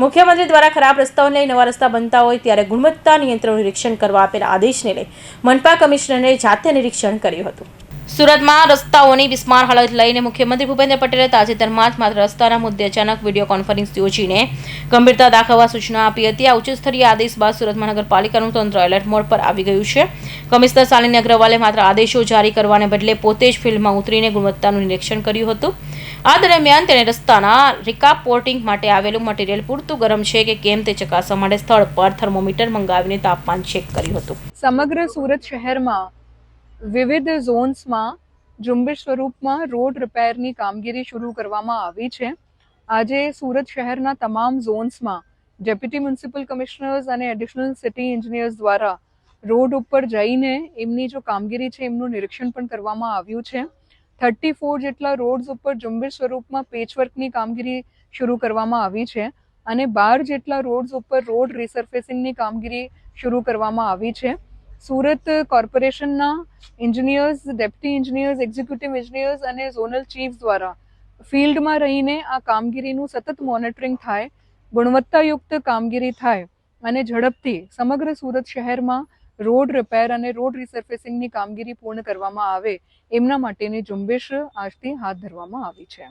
મુખ્યમંત્રી દ્વારા ખરાબ રસ્તાઓને લઈ નવા રસ્તા બનતા હોય ત્યારે ગુણવત્તા નિયંત્રણનું નિરીક્ષણ કરવા આપેલા આદેશને લઈ મનપા કમિશનરે જાતે નિરીક્ષણ કર્યું હતું. સુરતમાં રસ્તાઓની બિસ્માર હાલત લઈને મુખ્યમંત્રી ભૂપેન્દ્ર પટેલે તાજેતરમાં જ માત્ર રસ્તાના મુદ્દે અચાનક વીડિયો કોન્ફરન્સ યોજીને ગંભીરતા દાખવવા સૂચના આપી હતી. આ ઉચ્ચસ્તરીય આદેશ બાદ સુરત મહાનગરપાલિકાનું તંત્ર એલર્ટ મોડ પર આવી ગયું છે. કમિશનર શાલિની અગ્રવાલે માત્ર આદેશો જારી કરવાને બદલે પોતે જ ફિલ્ડમાં ઉતરીને ગુણવત્તાનું નિરીક્ષણ કર્યું હતું. આ દરમિયાન તેણે રસ્તાના રિકાપોર્ટિંગ માટે આવેલું મટીરિયલ પૂરતું ગરમ છે કે કેમ તે ચકાસવા માટે સ્થળ પર થર્મોમીટર મંગાવીને તાપમાન ચેક કર્યું હતું. સમગ્ર સુરત શહેરમાં વિવિધ ઝોન્સમાં ઝુંબેશ સ્વરૂપમાં રોડ રિપેરની કામગીરી શરૂ કરવામાં આવી છે. આજે સુરત શહેરના તમામ ઝોન્સમાં ડેપ્યુટી મ્યુનિસિપલ કમિશનર્સ અને એડિશનલ સિટી એન્જિનિયર્સ દ્વારા રોડ ઉપર જઈને એમની જો કામગીરી છે એમનું નિરીક્ષણ પણ કરવામાં આવ્યું છે. થર્ટી ફોર જેટલા રોડ્સ ઉપર ઝુંબેશ સ્વરૂપમાં પેચવર્કની કામગીરી શરૂ કરવામાં આવી છે અને બાર જેટલા રોડ્સ ઉપર રોડ રિસર્ફેસિંગની કામગીરી શરૂ કરવામાં આવી છે. સુરત કોર્પોરેશનના engineers deputy engineers executive engineers અને ઝોનલ ચીફ દ્વારા ફિલ્ડમાં રહીને આ કામગીરીનું સતત મોનિટરિંગ થાય, ગુણવત્તાયુક્ત કામગીરી થાય અને ઝડપથી સમગ્ર સુરત શહેરમાં રોડ રિપેર અને રોડ રિસર્ફેસિંગની કામગીરી પૂર્ણ કરવામાં આવે, એમના માટેની ઝુંબેશ આજથી હાથ ધરવામાં આવી છે.